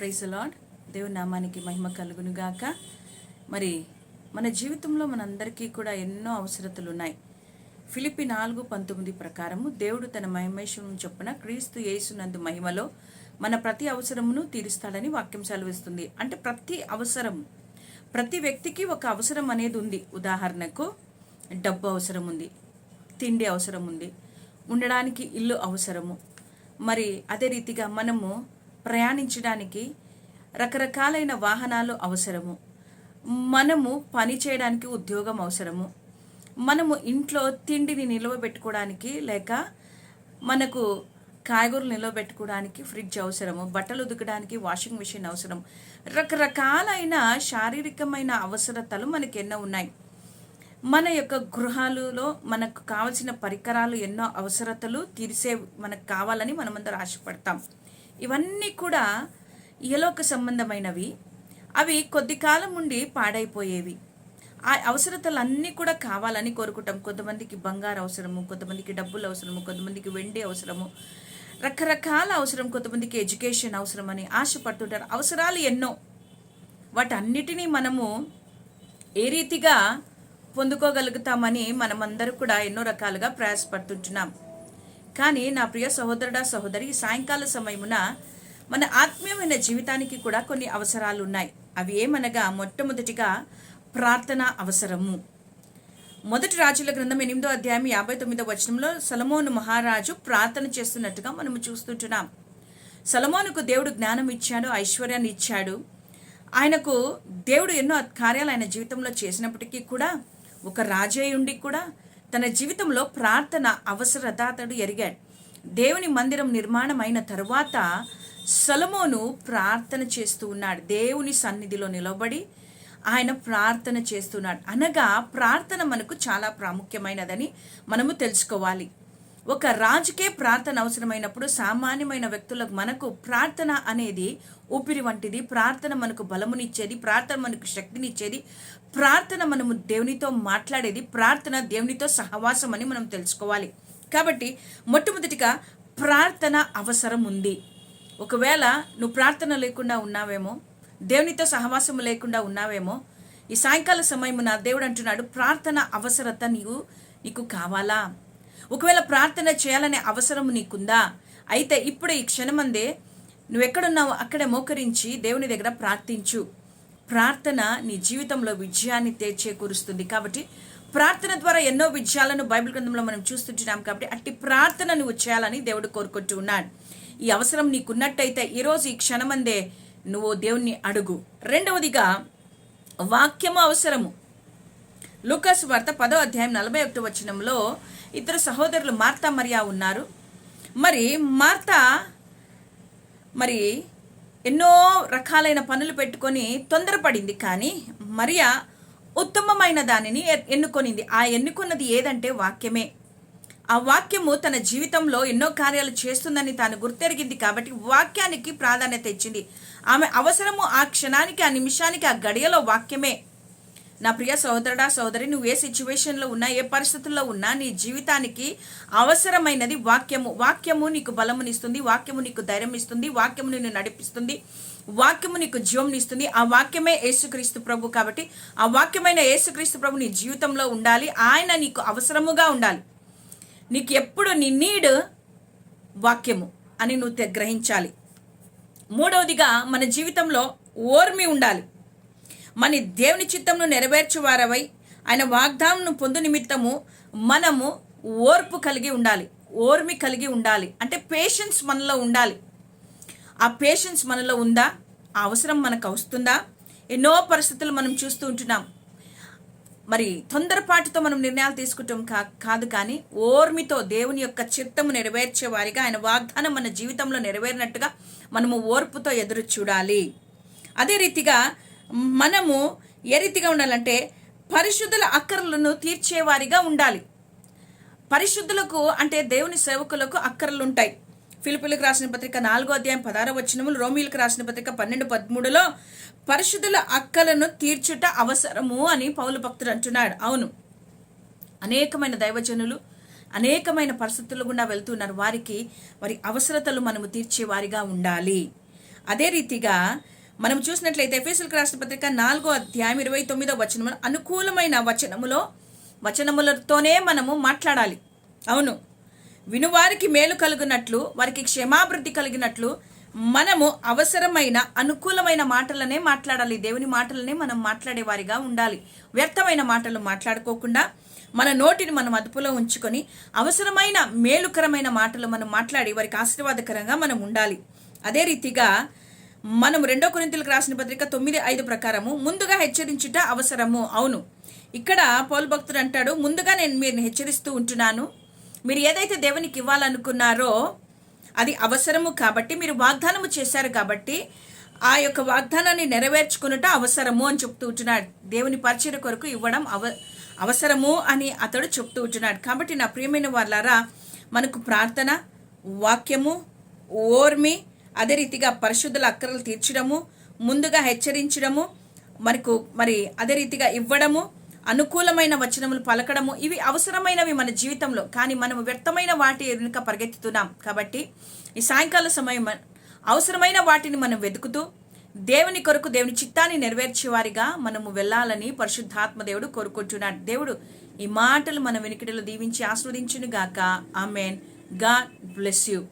Praise lord దేవుని నామానికి మహిమ కలుగునుగాక. మరి మన జీవితంలో మనందరికీ కూడా ఎన్నో అవసరతలు ఉన్నాయి. ఫిలిపి నాలుగు పంతొమ్మిది ప్రకారము దేవుడు తన మహిమేశ్వరం చొప్పున క్రీస్తు యేసునందు మహిమలో మన ప్రతి అవసరమును తీరుస్తాడని వాక్యం సెలవిస్తుంది. అంటే ప్రతి అవసరం ప్రతి వ్యక్తికి ఒక అవసరం అనేది ఉంది. ఉదాహరణకు డబ్బు అవసరం ఉంది తిండి అవసరం ఉంది ఉండడానికి ఇల్లు అవసరము. మరి అదే రీతిగా మనము ప్రయాణించడానికి రకరకాలైన వాహనాలు అవసరము. మనము పని చేయడానికి ఉద్యోగం అవసరము. మనము ఇంట్లో తిండిని నిలవబెట్టుకోవడానికి లేక మనకు కాయగూరలు నిలవబెట్టుకోవడానికి ఫ్రిడ్జ్ అవసరము బట్టలు ఉతకడానికి వాషింగ్ మిషన్ అవసరం రకరకాలైన శారీరకమైన అవసరతలు మనకి ఎన్నో ఉన్నాయి. మన యొక్క గృహాలలో మనకు కావలసిన పరికరాలు ఎన్నో అవసరతలు తీర్చే మనకు కావాలని మనమందరం ఆశపడతాం. ఇవన్నీ కూడా ఇహలోక సంబంధమైనవి. అవి కొద్ది కాలం ఉండి పాడైపోయేవి. ఆ అవసరతలన్నీ కూడా కావాలని కోరుకుంటాం. కొంతమందికి బంగారు అవసరము కొంతమందికి డబ్బులు అవసరము కొంతమందికి వెండి అవసరము రకరకాల అవసరం కొంతమందికి ఎడ్యుకేషన్ అవసరం అని ఆశపడుతుంటారు. అవసరాలు ఎన్నో. వాటన్నిటినీ మనము ఏ రీతిగా పొందుకోగలుగుతామని మనమందరూ కూడా ఎన్నో రకాలుగా ప్రయాసపడుతుంటున్నాం. కానీ నా ప్రియ సహోదరుడా సహోదరి సాయంకాల సమయమున మన ఆత్మీయమైన జీవితానికి కూడా కొన్ని అవసరాలు ఉన్నాయి అవి ఏమనగా మొట్టమొదటిగా ప్రార్థన అవసరము. మొదటి రాజుల గ్రంథం ఎనిమిదో అధ్యాయం యాభై తొమ్మిదో వచనంలో సలమోను మహారాజు ప్రార్థన చేస్తున్నట్టుగా మనము చూస్తుంటున్నాం. సలమోనుకు దేవుడు జ్ఞానం ఇచ్చాడు ఐశ్వర్యాన్ని ఇచ్చాడు. ఆయనకు దేవుడు ఎన్నో కార్యాలు ఆయన జీవితంలో చేసినప్పటికీ కూడా ఒక రాజయ్యుండి కూడా తన జీవితంలో ప్రార్థన అవసరత అతడు ఎరిగాడు. దేవుని మందిరం నిర్మాణం అయిన తరువాత సలమోను ప్రార్థన చేస్తూ ఉన్నాడు. దేవుని సన్నిధిలో నిలబడి ఆయన ప్రార్థన చేస్తున్నాడు. అనగా ప్రార్థన మనకు చాలా ప్రాముఖ్యమైనదని మనము తెలుసుకోవాలి. ఒక రాజుకే ప్రార్థన అవసరమైనప్పుడు సామాన్యమైన వ్యక్తులకు మనకు ప్రార్థన అనేది ఊపిరి వంటిది. ప్రార్థన మనకు బలమునిచ్చేది. ప్రార్థన మనకు శక్తినిచ్చేది. ప్రార్థన మనము దేవునితో మాట్లాడేది. ప్రార్థన దేవునితో సహవాసం అని మనం తెలుసుకోవాలి. కాబట్టి మొట్టమొదటిగా ప్రార్థన అవసరం ఉంది. ఒకవేళ నువ్వు ప్రార్థన లేకుండా ఉన్నావేమో దేవునితో సహవాసం లేకుండా ఉన్నావేమో ఈ సాయంకాల సమయమున దేవుడు అంటున్నాడు ప్రార్థన అవసరత నీవు నీకు కావాలా? ఒకవేళ ప్రార్థన చేయాలనే అవసరం నీకుందా? అయితే ఇప్పుడు ఈ క్షణమందే నువ్వు ఎక్కడున్నావు అక్కడే మోకరించి దేవుని దగ్గర ప్రార్థించు. ప్రార్థన నీ జీవితంలో విజయాన్ని చేకూరుస్తుంది. కాబట్టి ప్రార్థన ద్వారా ఎన్నో విజయాలను బైబిల్ గ్రంథంలో మనం చూస్తుంటున్నాం కాబట్టి అట్టి ప్రార్థన నువ్వు చేయాలని దేవుడు కోరుకుంటూ ఉన్నాడు. ఈ అవసరం నీకున్నట్టయితే ఈరోజు ఈ క్షణమందే నువ్వు దేవుణ్ణి అడుగు. రెండవదిగా వాక్యము అవసరము. లూకాసు వార్త పదో అధ్యాయం నలభై ఒకటి వచనంలో ఇద్దరు సహోదరులు మార్తా మరియా ఉన్నారు. మరి మార్తా మరి ఎన్నో రకాలైన పనులు పెట్టుకొని తొందరపడింది కానీ మరియా ఉత్తమమైన దానిని ఎన్నుకొనింది. ఆ ఎన్నుకున్నది ఏదంటే వాక్యమే. ఆ వాక్యము తన జీవితంలో ఎన్నో కార్యాలు చేస్తుందని తాను గుర్తెరిగింది కాబట్టి వాక్యానికి ప్రాధాన్యత ఇచ్చింది. ఆమె అవసరము ఆ క్షణానికి ఆ నిమిషానికి ఆ గడియలో వాక్యమే. నా ప్రియ సహోదరుడా సహోదరి నువ్వు ఏ సిచ్యువేషన్లో ఉన్నా ఏ పరిస్థితుల్లో ఉన్నా నీ జీవితానికి అవసరమైనది వాక్యము. వాక్యము నీకు బలమునిస్తుంది వాక్యము నీకు ధైర్యం ఇస్తుంది వాక్యము నిన్ను నడిపిస్తుంది వాక్యము నీకు జీవం ఇస్తుంది ఆ వాక్యమే యేసుక్రీస్తు ప్రభు కాబట్టి ఆ వాక్యమైన యేసుక్రీస్తు ప్రభు నీ జీవితంలో ఉండాలి. ఆయన నీకు అవసరముగా ఉండాలి. నీకు ఎప్పుడు నీ నీడ్ వాక్యము అని నువ్వు గ్రహించాలి. మూడవదిగా మన జీవితంలో ఓర్మి ఉండాలి. మన దేవుని చిత్తమును నెరవేర్చువారవై ఆయన వాగ్దానం పొందు నిమిత్తము మనము ఓర్పు కలిగి ఉండాలి ఓర్మి కలిగి ఉండాలి. అంటే పేషెన్స్ మనలో ఉండాలి. ఆ పేషెన్స్ మనలో ఉందా? ఆ అవసరం మనకు వస్తుందా? ఎన్నో పరిస్థితులు మనం చూస్తూ ఉంటున్నాం. మరి తొందరపాటుతో మనం నిర్ణయాలు తీసుకుంటాం కా కాదు కానీ ఓర్మితో దేవుని యొక్క చిత్తము నెరవేర్చే వారిగా ఆయన వాగ్దానం మన జీవితంలో నెరవేరినట్టుగా మనము ఓర్పుతో ఎదురు చూడాలి. అదే రీతిగా మనము ఏ రీతిగా ఉండాలంటే పరిశుద్ధుల అక్కర్లను తీర్చేవారిగా ఉండాలి. పరిశుద్ధులకు అంటే దేవుని సేవకులకు అక్కర్లు ఉంటాయి ఫిలిపిలకు రాసిన పత్రిక నాలుగో అధ్యాయం పదహారో వచనములు రోమిలకు రాసిన పత్రిక పన్నెండు పదమూడులో పరిశుద్ధుల అక్కలను తీర్చుట అవసరము అని పౌలు భక్తుడు అంటున్నాడు. అవును. అనేకమైన దైవజనులు అనేకమైన పరిస్థితులు గుండా వెళ్తున్నారు. వారికి వారి అవసరతలు మనము తీర్చే వారిగా ఉండాలి. అదే రీతిగా మనం చూసినట్లయితే ఎఫ్ఎస్ఎల్కి రాష్ట్ర పత్రిక నాలుగో అధ్యాయం ఇరవై తొమ్మిదో వచనము అనుకూలమైన వచనములో వచనములతోనే మనము మాట్లాడాలి. అవును. వినువారికి మేలు కలుగునట్లు వారికి క్షమాభివృద్ధి కలిగినట్లు మనము అవసరమైన అనుకూలమైన మాటలనే మాట్లాడాలి. దేవుని మాటలనే మనం మాట్లాడేవారిగా ఉండాలి. వ్యర్థమైన మాటలు మాట్లాడుకోకుండా మన నోటిని మనం అదుపులో ఉంచుకొని అవసరమైన మేలుకరమైన మాటలు మనం మాట్లాడి వారికి ఆశీర్వాదకరంగా మనం ఉండాలి. అదే రీతిగా మనం రెండో కొరింతలకు రాసిన పత్రిక తొమ్మిది ఐదు ప్రకారము ముందుగా హెచ్చరించుట అవసరము. అవును. ఇక్కడ పౌలు భక్తుడు అంటాడు ముందుగా నేను మీరు హెచ్చరిస్తూ ఉంటున్నాను. మీరు ఏదైతే దేవునికి ఇవ్వాలనుకున్నారో అది అవసరము కాబట్టి మీరు వాగ్దానము చేశారు కాబట్టి ఆ యొక్క వాగ్దానాన్ని నెరవేర్చుకున్నట అవసరము అని చెప్తూ ఉంటున్నాడు. దేవుని పరిచయ కొరకు ఇవ్వడం అవ అవసరము అని అతడు చెప్తూ ఉంటున్నాడు. కాబట్టి నా ప్రియమైన వాళ్ళారా మనకు ప్రార్థన వాక్యము ఓర్మి అదే రీతిగా పరిశుద్ధుల అక్కరలు తీర్చడము ముందుగా హెచ్చరించడము మనకు మరి అదే రీతిగా ఇవ్వడము అనుకూలమైన వచనములు పలకడము ఇవి అవసరమైనవి మన జీవితంలో కానీ మనం వ్యర్థమైన వాటి వెనుక పరిగెత్తుతున్నాం. కాబట్టి ఈ సాయంకాల సమయం అవసరమైన వాటిని మనం వెతుకుతూ దేవుని కొరకు దేవుని చిత్తాన్ని నెరవేర్చేవారిగా మనము వెళ్ళాలని పరిశుద్ధాత్మ దేవుడు కోరుకుంటున్నాడు. దేవుడు ఈ మాటలు మన వెనుకటిలో దీవించి ఆస్వాదించును గాక ఆమెన్. God bless you.